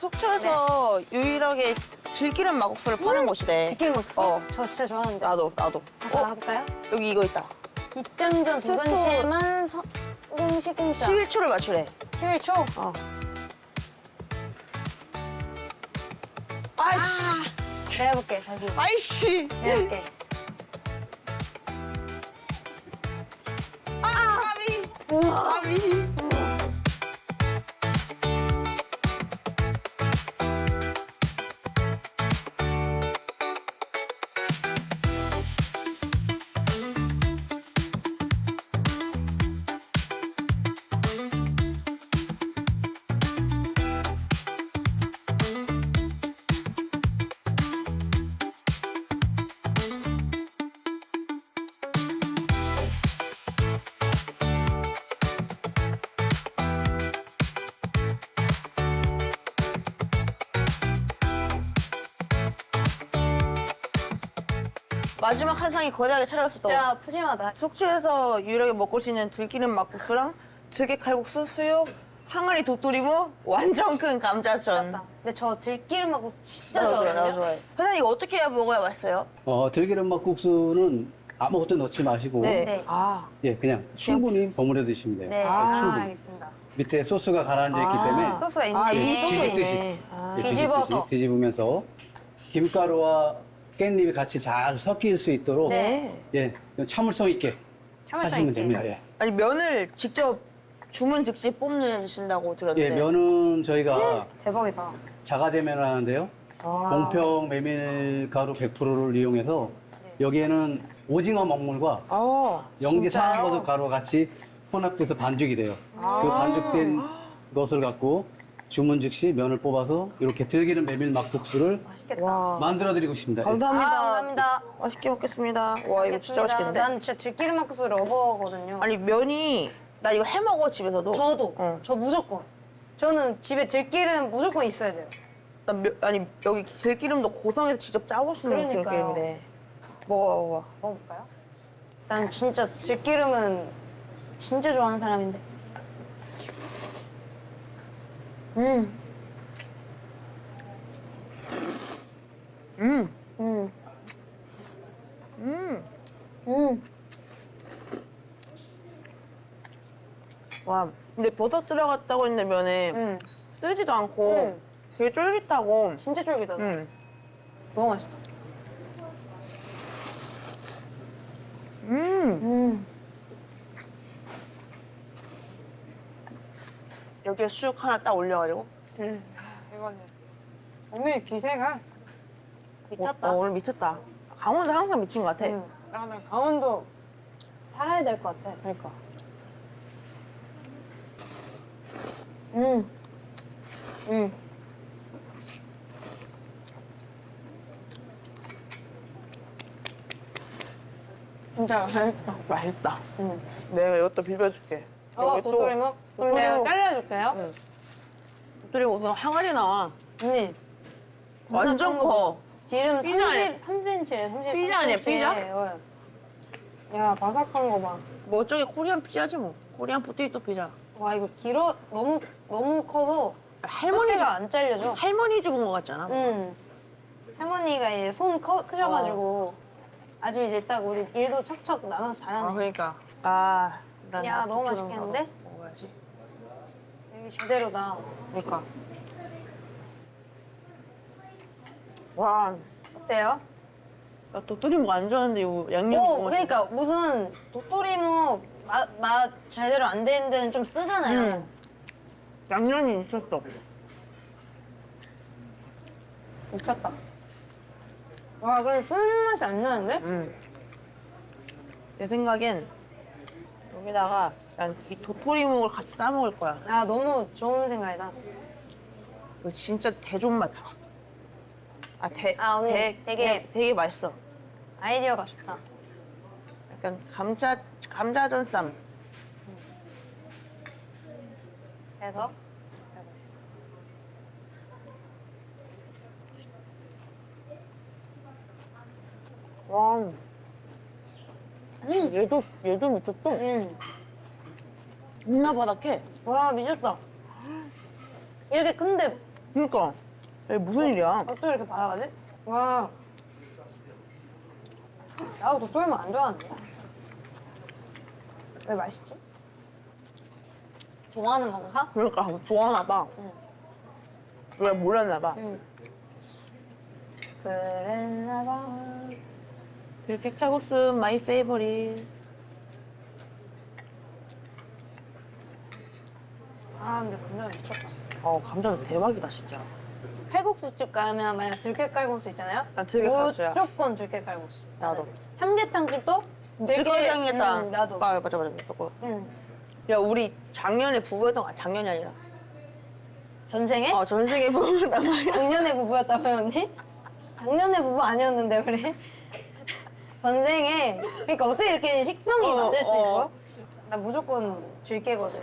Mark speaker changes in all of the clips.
Speaker 1: 속초에서 유일하게 들기름 막국수를 파는 곳이래.
Speaker 2: 들기름 막국수?
Speaker 1: 어.
Speaker 2: 저 진짜 좋아하는데.
Speaker 1: 나도 나도.
Speaker 2: 한번
Speaker 1: 어
Speaker 2: 가볼까요?
Speaker 1: 여기 이거 있다.
Speaker 2: 입장전
Speaker 1: 스토-
Speaker 2: 도전시에만 성공 시 공짜.
Speaker 1: 11초를 맞추래.
Speaker 2: 11초?
Speaker 1: 어. 아이씨.
Speaker 2: 내가 해볼게, 다시.
Speaker 1: 아이씨.
Speaker 2: 내가 해볼게.
Speaker 1: 아, 까비. 까비. 마지막 한 상이 거대하게 차려졌어.
Speaker 2: 진짜 푸짐하다.
Speaker 1: 속초에서 유일하게 먹을 수 있는 들기름 막국수랑 들깨 칼국수, 수육, 항아리 도토리묵, 완전 큰 감자전.
Speaker 2: 미쳤다. 근데 저 들기름 막국수 진짜
Speaker 1: 나도 좋아해, 나도
Speaker 2: 좋아하거든요.
Speaker 1: 좋아해. 사장님 이거 어떻게 해야 먹어야 맛있어요?
Speaker 3: 어, 들기름 막국수는 아무것도 넣지 마시고
Speaker 1: 네.
Speaker 2: 네.
Speaker 1: 아,
Speaker 3: 예, 그냥 충분히 버무려 드시면 돼요.
Speaker 2: 네,
Speaker 1: 아,
Speaker 2: 아,
Speaker 3: 충분히.
Speaker 2: 알겠습니다.
Speaker 3: 밑에 소스가 가라앉아 있기 때문에
Speaker 2: 소스가 있네.
Speaker 1: 아
Speaker 2: 네.
Speaker 1: 소스가
Speaker 3: 뒤집듯이.
Speaker 1: 있네. 아.
Speaker 3: 예,
Speaker 2: 뒤집어서.
Speaker 3: 뒤집듯이 뒤집으면서 김가루와 깻잎이 같이 잘 섞일 수 있도록
Speaker 2: 네.
Speaker 3: 예, 참을성 있게
Speaker 2: 참을성
Speaker 3: 하시면
Speaker 2: 있게.
Speaker 3: 됩니다. 예.
Speaker 1: 아니 면을 직접 주문 즉시 뽑는다고
Speaker 3: 예,
Speaker 1: 들었는데.
Speaker 3: 면은 저희가
Speaker 2: 대박이다.
Speaker 3: 자가제면을 하는데요.
Speaker 1: 아.
Speaker 3: 공평 메밀가루 100%를 이용해서 여기에는 오징어 먹물과
Speaker 1: 아,
Speaker 3: 영지
Speaker 2: 진짜요?
Speaker 3: 상황버섯 가루가 같이 혼합돼서 반죽이 돼요. 그 반죽된 것을 갖고 주문 즉시 면을 뽑아서 이렇게 들기름 메밀 막국수를
Speaker 2: 맛있겠다.
Speaker 1: 와.
Speaker 3: 만들어 드리고 싶습니다. 예.
Speaker 1: 감사합니다.
Speaker 2: 아, 감사합니다.
Speaker 1: 맛있게 먹겠습니다. 와 이거 진짜. 맛있겠는데?
Speaker 2: 난 진짜 들기름 막국수 러버거든요.
Speaker 1: 아니 면이 나 이거 해 먹어 집에서도.
Speaker 2: 저도.
Speaker 1: 어.
Speaker 2: 저 무조건. 저는 집에 들기름 무조건 있어야 돼요.
Speaker 1: 난 면, 아니 여기 들기름도 고성에서 직접 짜오시는
Speaker 2: 그러니까요.
Speaker 1: 들기름이네. 먹어 먹어.
Speaker 2: 먹어볼까요? 난 진짜 들기름은 진짜 좋아하는 사람인데. 음.
Speaker 1: 음.
Speaker 2: 음.
Speaker 1: 음.
Speaker 2: 음.
Speaker 1: 와. 근데 버섯 들어갔다고 했는데 면에
Speaker 2: 음.
Speaker 1: 쓰지도 않고
Speaker 2: 음.
Speaker 1: 되게 쫄깃하고.
Speaker 2: 진짜 쫄깃하다.
Speaker 1: 음.
Speaker 2: 너무 맛있다.
Speaker 1: 음.
Speaker 2: 음.
Speaker 1: 여기에 수육 하나 딱 올려가지고.
Speaker 2: 음. 이거는 오늘 기세가 미쳤다.
Speaker 1: 어, 오늘 미쳤다. 강원도 항상 미친 것 같아.
Speaker 2: 응. 다음에 강원도 살아야 될 것 같아. 그러니까. 음. 음. 진짜 맛있다.
Speaker 1: 맛있다.
Speaker 2: 음.
Speaker 1: 내가 이것도 비벼줄게.
Speaker 2: 어,
Speaker 1: 여기 또
Speaker 2: 도토리묵? 그럼 내가
Speaker 1: 도토리묵.
Speaker 2: 잘라줄게요.
Speaker 1: 도토리 무슨 항아리 나와.
Speaker 2: 언니.
Speaker 1: 완전 커.
Speaker 2: 지름
Speaker 1: 피자 아니야?
Speaker 2: 33cm에 33cm.
Speaker 1: 피자 아니야, 피자?
Speaker 2: 야, 바삭한 거 봐.
Speaker 1: 뭐 저기 코리안 피자지 뭐. 코리안 포테이토 피자.
Speaker 2: 와, 이거 길어, 너무, 너무 커서
Speaker 1: 할머니 집,
Speaker 2: 할머니가 안 잘려져.
Speaker 1: 할머니 집온것 같잖아.
Speaker 2: 응. 할머니가 이제 손 커, 크셔가지고 아주 이제 딱 우리 일도 척척 나눠서 잘하네.
Speaker 1: 그러니까. 아, 난
Speaker 2: 야, 너무
Speaker 1: 도토리
Speaker 2: 맛있겠는데?
Speaker 1: 먹어야지.
Speaker 2: 여기 제대로다.
Speaker 1: 그러니까. 와,
Speaker 2: 어때요?
Speaker 1: 나 도토리묵 안 좋아하는데 이거 양념
Speaker 2: 오, 그러니까 무슨 도토리묵 맛, 맛 제대로 안 되는 데는 좀 쓰잖아요.
Speaker 1: 응. 양념이 미쳤어.
Speaker 2: 미쳤다. 와, 근데 쓰는 맛이 안 나는데?
Speaker 1: 응. 내 생각엔 여기다가 난 이 도토리묵을 같이 싸 먹을 거야.
Speaker 2: 아, 너무 좋은 생각이다.
Speaker 1: 이거 진짜 대존 맛. 아, 대,
Speaker 2: 아, 언니,
Speaker 1: 대,
Speaker 2: 되게-
Speaker 1: 대- 되게 맛있어.
Speaker 2: 아이디어가 좋다.
Speaker 1: 약간 감자 감자전 쌈.
Speaker 2: 그래서
Speaker 1: 와. 음, 얘도 얘도 미쳤어.
Speaker 2: 음.
Speaker 1: 존나 바닥해.
Speaker 2: 와, 미쳤다. 이렇게 큰데
Speaker 1: 그러니까 이게 무슨 일이야?
Speaker 2: 어떻게 이렇게 받아가지? 와. 나도 도토리묵 안 좋아하는데. 왜 맛있지? 좋아하는 건가?
Speaker 1: 그러니까 좋아하나 봐. 왜 몰랐나 봐.
Speaker 2: 응. 그랬나 봐.
Speaker 1: 들깨 칼국수 마이 페이버릿.
Speaker 2: 아, 근데 감자 미쳤다.
Speaker 1: 어 감자 대박이다 진짜.
Speaker 2: 칼국수집 가면 만약 들깨 칼국수 있잖아요?
Speaker 1: 난 들깨 칼국수야.
Speaker 2: 무조건 들깨 칼국수.
Speaker 1: 나도.
Speaker 2: 삼계탕집도 들깨.
Speaker 1: 들깨장에다.
Speaker 2: 응, 나도.
Speaker 1: 아 맞아 맞아 맞아.
Speaker 2: 응.
Speaker 1: 야 우리 작년에 부부였던 거 작년이 아니라.
Speaker 2: 전생에?
Speaker 1: 어 전생에 부부였던 거.
Speaker 2: 작년에 부부였다고 했니? 작년에 부부 아니었는데 그래? 전생에 그러니까 어떻게 이렇게 식성이
Speaker 1: 어,
Speaker 2: 만들 수
Speaker 1: 어.
Speaker 2: 있어? 나 무조건 들깨거든.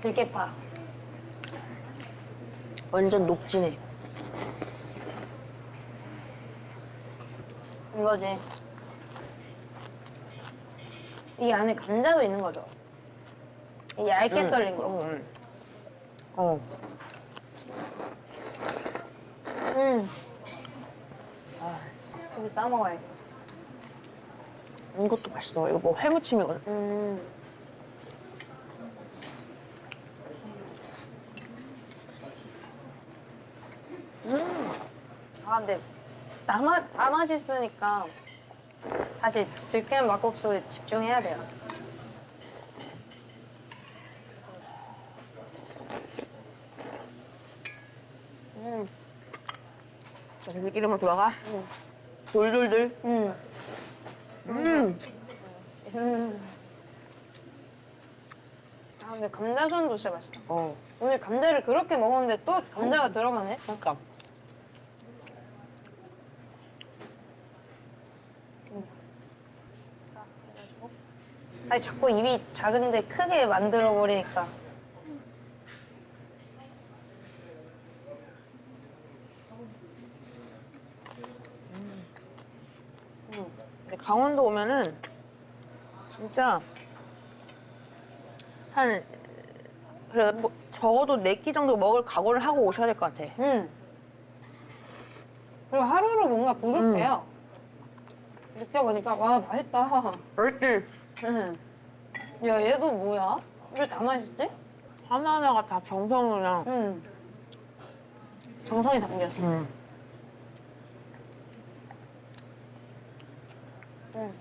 Speaker 2: 들깨파.
Speaker 1: 완전 녹진해.
Speaker 2: 이거지. 이 안에 감자도 있는 거죠. 이 얇게 썰린 거.
Speaker 1: 응. 어.
Speaker 2: 음. 여기 싸 먹어야겠다.
Speaker 1: 이것도 맛있어. 이거 뭐 회무침이거든.
Speaker 2: 음. 아 근데 다, 맛, 다 맛있으니까 다시 들깨 막국수에 집중해야 돼요. 음,
Speaker 1: 다시 들기름으로 돌아가. 돌돌돌.
Speaker 2: 음,
Speaker 1: 음.
Speaker 2: 음. 아 근데 감자전도 진짜 맛있다.
Speaker 1: 어.
Speaker 2: 오늘 감자를 그렇게 먹었는데 또 감자가 들어가네?
Speaker 1: 그러니까.
Speaker 2: 아니 자꾸 입이 작은데 크게 만들어 버리니까
Speaker 1: 근데 강원도 오면은 진짜 한 그래 뭐 적어도 네 끼 정도 먹을 각오를 하고 오셔야 될 것 같아.
Speaker 2: 음. 그리고 하루로 뭔가 부족해요 느껴보니까 와 맛있다
Speaker 1: 그렇지.
Speaker 2: 음. 야 얘도 뭐야? 왜 다 맛있지?
Speaker 1: 하나하나가 다 정성이랑.
Speaker 2: 음. 정성이 담겼어
Speaker 1: 음.
Speaker 2: 음.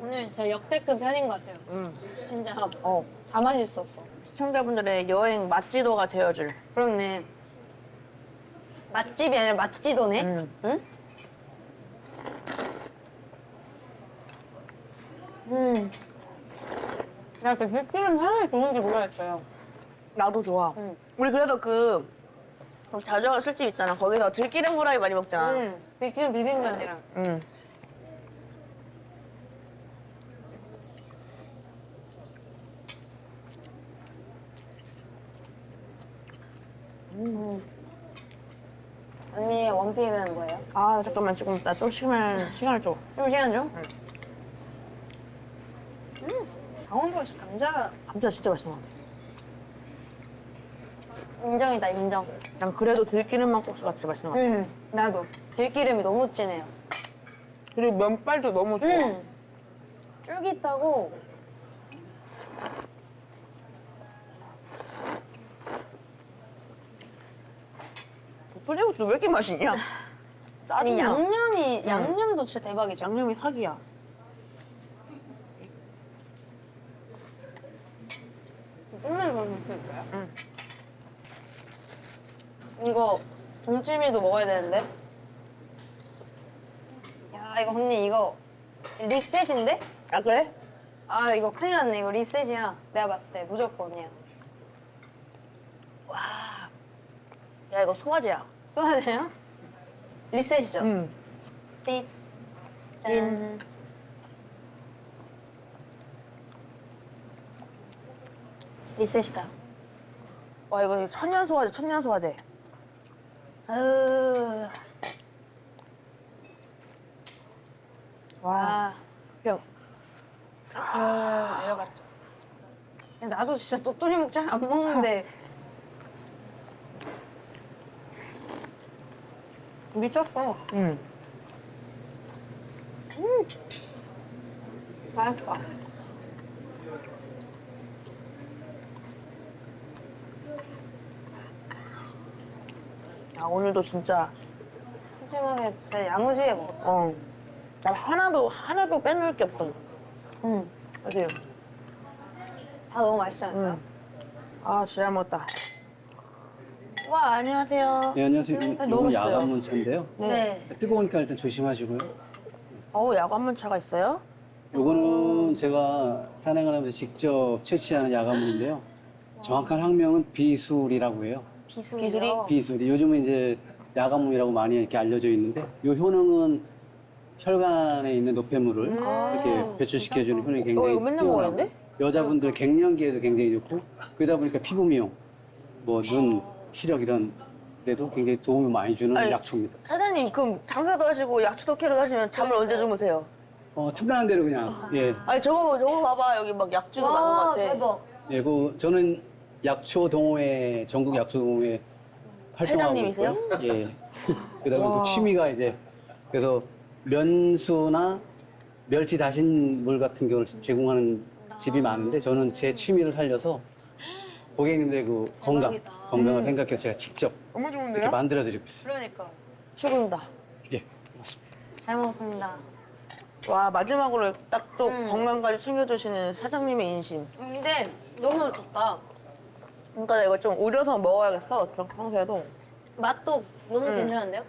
Speaker 2: 오늘 진짜 역대급 편인 것 같아요.
Speaker 1: 음.
Speaker 2: 진짜
Speaker 1: 어.
Speaker 2: 다 맛있었어.
Speaker 1: 시청자분들의 여행 맛지도가 되어줄.
Speaker 2: 그렇네. 맛집이 아니라 맛지도네.
Speaker 1: 음.
Speaker 2: 응? 음. 나그 들기름 향이 좋은지 모르겠어요.
Speaker 1: 나도 좋아.
Speaker 2: 음.
Speaker 1: 우리 그래도 그 자주 가는 술집 있잖아. 거기서 들기름 후라이 많이 먹잖아.
Speaker 2: 음. 들기름 비빔면이랑.
Speaker 1: 음.
Speaker 2: 언니의 원픽은 뭐예요?
Speaker 1: 아 잠깐만 지금 나 좀 시간 시간을 줘.
Speaker 2: 좀 시간 좀. 음. 강원도가 진짜 감자가
Speaker 1: 감자 진짜 맛있는 것 같아.
Speaker 2: 인정이다 인정.
Speaker 1: 난 그래도 들기름 막국수가 진짜 맛있는 것 같아.
Speaker 2: 음. 나도. 들기름이 너무 진해요.
Speaker 1: 그리고 면발도 너무 좋아.
Speaker 2: 음. 쫄깃하고
Speaker 1: 불리국수 왜 이렇게 맛있냐?
Speaker 2: 이
Speaker 1: 짜증나.
Speaker 2: 양념이 양념도 진짜 대박이죠.
Speaker 1: 양념이 사기야.
Speaker 2: 끝내서 먹을 수 있어요?
Speaker 1: 응.
Speaker 2: 이거 동치미도 먹어야 되는데. 야 이거 언니 이거 리셋인데?
Speaker 1: 아 그래?
Speaker 2: 아 이거 큰일 났네 이거 리셋이야. 내가 봤을 때 무조건이야.
Speaker 1: 야 이거 소화제야.
Speaker 2: 써야 돼요? 리셋이죠?
Speaker 1: 응.
Speaker 2: 띠. 짠. 리셋이다.
Speaker 1: 와 이거 천년 소화제, 천년 소화제.
Speaker 2: 아유.
Speaker 1: 와.
Speaker 2: 아.
Speaker 1: 형.
Speaker 2: 아, 내려갔죠. 나도 진짜 또또리 먹자 안 먹는데 미쳤어.
Speaker 1: 응.
Speaker 2: 다 좋아.
Speaker 1: 아, 오늘도 진짜,
Speaker 2: 푸짐하게 진짜 야무지게 먹었다.
Speaker 1: 어. 나 하나도, 하나도 빼놓을 게 없거든.
Speaker 2: 응.
Speaker 1: 어디요?
Speaker 2: 다 너무 맛있지 않아요?
Speaker 1: 응. 아, 진짜 잘 먹었다. 와, 안녕하세요.
Speaker 3: 네, 안녕하세요.
Speaker 1: 네,
Speaker 3: 이건
Speaker 1: 너무 맛있어요.
Speaker 3: 야간문 차인데요.
Speaker 2: 네.
Speaker 3: 뜨거우니까 일단 조심하시고요.
Speaker 1: 어우, 야간문차가 있어요?
Speaker 3: 요거는 제가 산행을 하면서 직접 채취하는 야간문인데요. 정확한 학명은 비술이라고 해요.
Speaker 2: 비술이요.
Speaker 1: 비술이?
Speaker 3: 비술이 요즘은 이제 야간문이라고 많이 이렇게 알려져 있는데 요 효능은 혈관에 있는 노폐물을 이렇게 배출시켜주는 효능이 굉장히
Speaker 1: 어, 이거 맨날
Speaker 3: 뛰어나고
Speaker 1: 먹어야 돼?
Speaker 3: 여자분들 갱년기에도 굉장히 좋고 그러다 보니까 피부 미용, 뭐 눈 시력 이런 데도 굉장히 도움을 많이 주는
Speaker 1: 아니,
Speaker 3: 약초입니다.
Speaker 1: 사장님, 그럼 장사도 하시고 약초도 캐러 가시면 잠을 언제 주무세요?
Speaker 3: 어, 틈나는 대로 그냥 예.
Speaker 1: 아니, 저거, 저거 봐봐. 여기 막 약주도 많은 것
Speaker 2: 와,
Speaker 1: 같아.
Speaker 2: 대박.
Speaker 3: 예, 그 저는 약초 동호회 전국 약초 동호회 활동하고
Speaker 1: 회장님이세요?
Speaker 3: 있고요. 예. 그다음에
Speaker 1: 와.
Speaker 3: 그 취미가 이제 그래서 면수나 멸치 다신 물 같은 경우를 제공하는 집이 많은데 저는 제 취미를 살려서 고객님들의 그 건강
Speaker 2: 대박이다.
Speaker 3: 건강을 생각해서 제가 직접
Speaker 1: 너무
Speaker 3: 이렇게
Speaker 1: 좋은데요?
Speaker 3: 만들어 드리고 있어요.
Speaker 2: 그러니까.
Speaker 1: 최고입니다.
Speaker 3: 예, 맞습니다.
Speaker 2: 잘 먹었습니다.
Speaker 1: 와, 마지막으로 딱또
Speaker 2: 음.
Speaker 1: 건강까지 챙겨주시는 사장님의 인심.
Speaker 2: 근데 너무 좋다.
Speaker 1: 그러니까 나 이거 좀 우려서 먹어야겠어. 평소에도.
Speaker 2: 맛도 너무
Speaker 1: 음.
Speaker 2: 괜찮은데요?